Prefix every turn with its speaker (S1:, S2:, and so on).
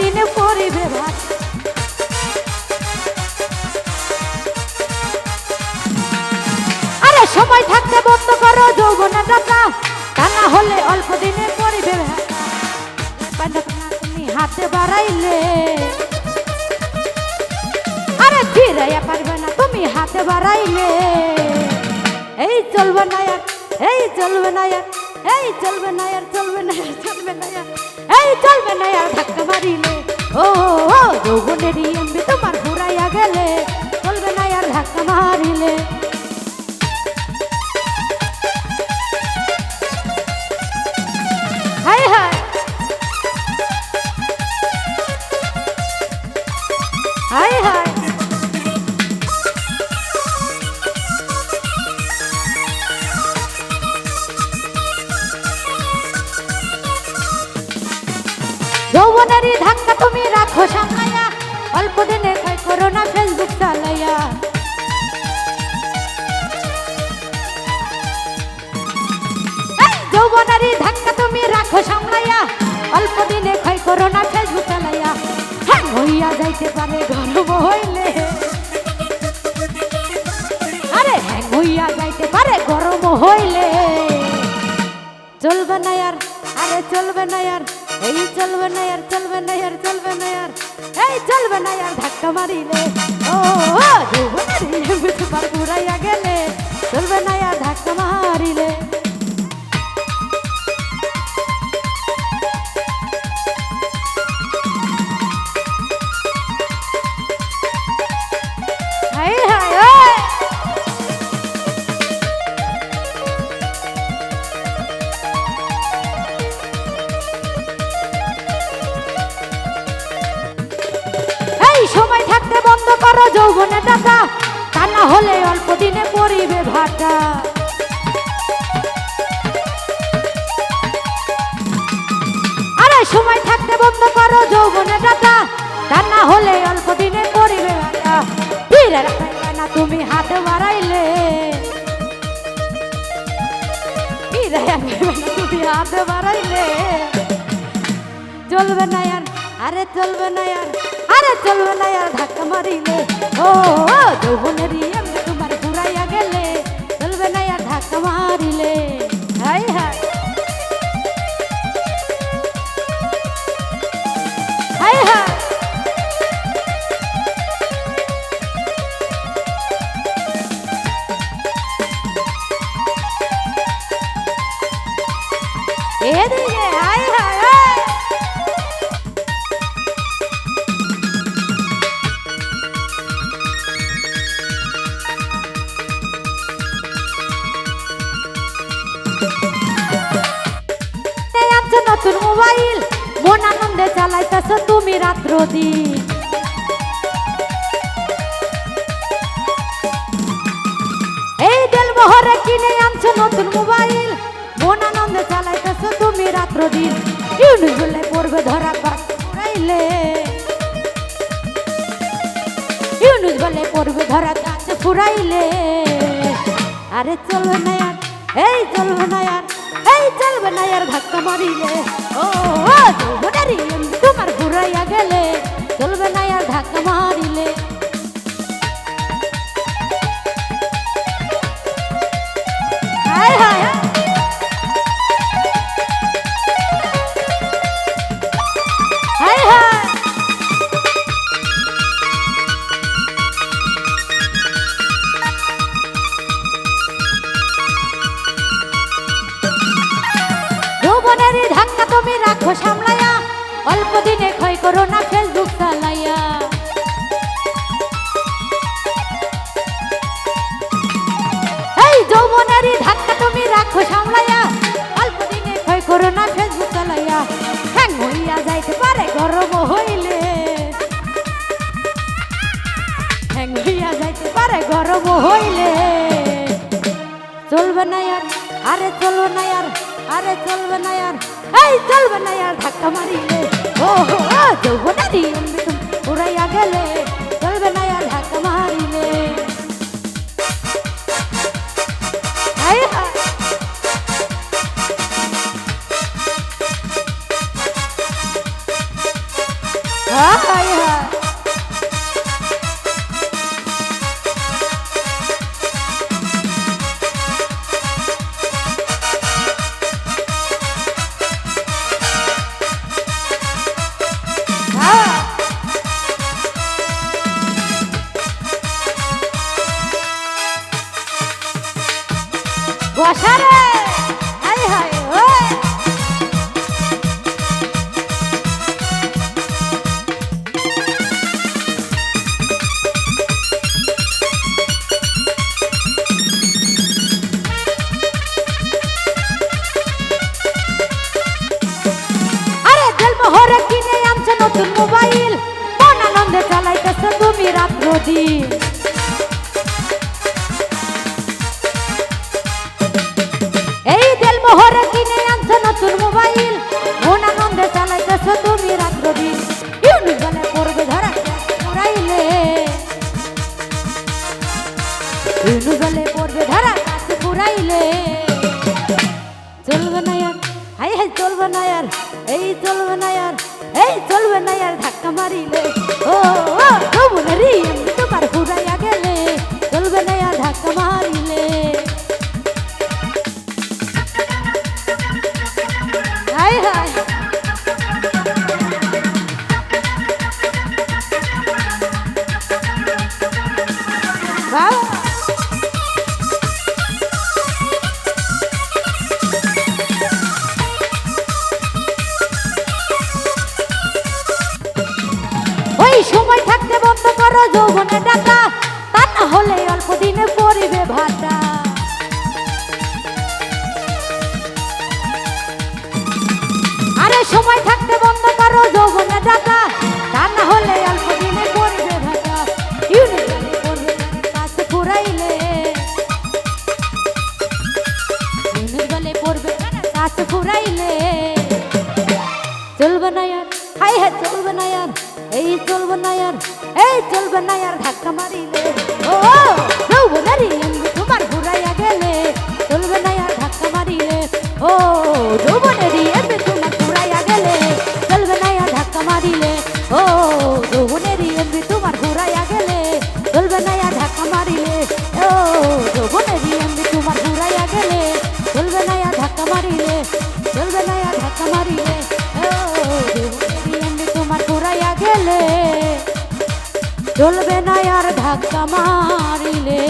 S1: দিনে পড়িবে আরে সময় থাকতে বন্ধ করো, যৌবনা দাতা তা না হলে অল্প দিনে পড়িবে ভাত তুমি হাতে বাড়াইলে। আরে ফিরাইয়া পারবে না, তুমি হাতে বাড়াইলে। এই চলবে না এই চলবে না এই চলবে না চলবে না চলবে না চলবে না আর ধাক্কা মারিলে ও ও যৌবনেরই এমবি তোমার ঘুরাইয়া গেলে চলবে না আর ধাক্কা মারিলে হাই হাই হাই হাই যৌবনেরই ধাক্কা তুমি রাখো সামলাইয়া অল্প দিনে কয় করো না ফেসবুক চালাইয়া এই ধাক্কা তুমি রাখো সামলাইয়া অল্প দিনে ক্ষয় করো না ফেসবুক চালাইয়া হ্যাঁ হইয়া যাইতে পারে গরম হইলে। আরে হ্যাং, হইয়া যাইতে পারে গরম হইলে। চলবে না আর, আরে চলবে না আর। এই চলবে না আর চলবে না আর চলবে না আর এই চলবে না আর ধাক্কা মারিলে ও বুঝতে পার পরিবে আরে সময় থাকতে বন্ধ করো যৌবনে টাকা তা না হলে অল্প দিনে রাখাইবে না তুমি হাত বাড়াইলে। তুমি হাত বাড়াইলে। চলবে না আর আরে চলবে না আর আরে চলবে না আর ধাক্কা মারিলে। ও, যৌবনেরই মারিলে হাই হাই। হাই হাই। এদিকে হাই মোবাইল। মন আনন্দে চালাইতেছ তুমি রাত্র দিন এই দেল মোহরে কিনে আনছো নতুন মোবাইল। মন আনন্দে চালাইতেছ তুমি রাত্র দিন ইউনিস বলে পড়বে ধরা কাজ উড়াইলে ইউনুস বলে পড়বে ধরা কাজ ফুরাইলে। আরে চলবে না এই চলবে না চলবে না তোমার গেলে। ধাক্কা মারিলে অল্প দিনে ক্ষয় করো না ফেসবুক চালাইয়া। এই যৌবনেরই ধাক্কা তুমি রাখো সামলাইয়া। অল্প দিনে ক্ষয় করো না ফেসবুক চালাইয়া। হ্যাং হইয়া যাইতে পারে, গরম হইলে। হ্যাং হইয়া যাইতে পারে, গরম হইলে। চলবে না আর, আরে চলবে না আর, আরে চলবে না আর। এই চলবে না আর, ধাক্কা মারিলে। ও হো, ভালোবাসা ঋণু জলে পড়বে ধারা কাছে পুরাইলে চলবে না আর হাই হাই চলবে না আর এই চলবে না আর এই চলবে না আর ধাক্কা মারিলে ও ও তোমার ঋণ তোমার পুরাই হলে অল্প হাই হ্যাঁ চলবে না এই চলবে না ইয়ার এই চলবে না ইয়ার ধাক্কা মারিলে। ও যৌবনারি তোমার ঘুরাইয়া গেলে। চলবে না ইয়ার ধাক্কা মারিলে। ও যৌবন ধাক্কা মারিলে চলবে না আর ধাক্কা মারিলে তোমার ঘুরাইয়া গেলে চলবে না আর ধাক্কা মারিলে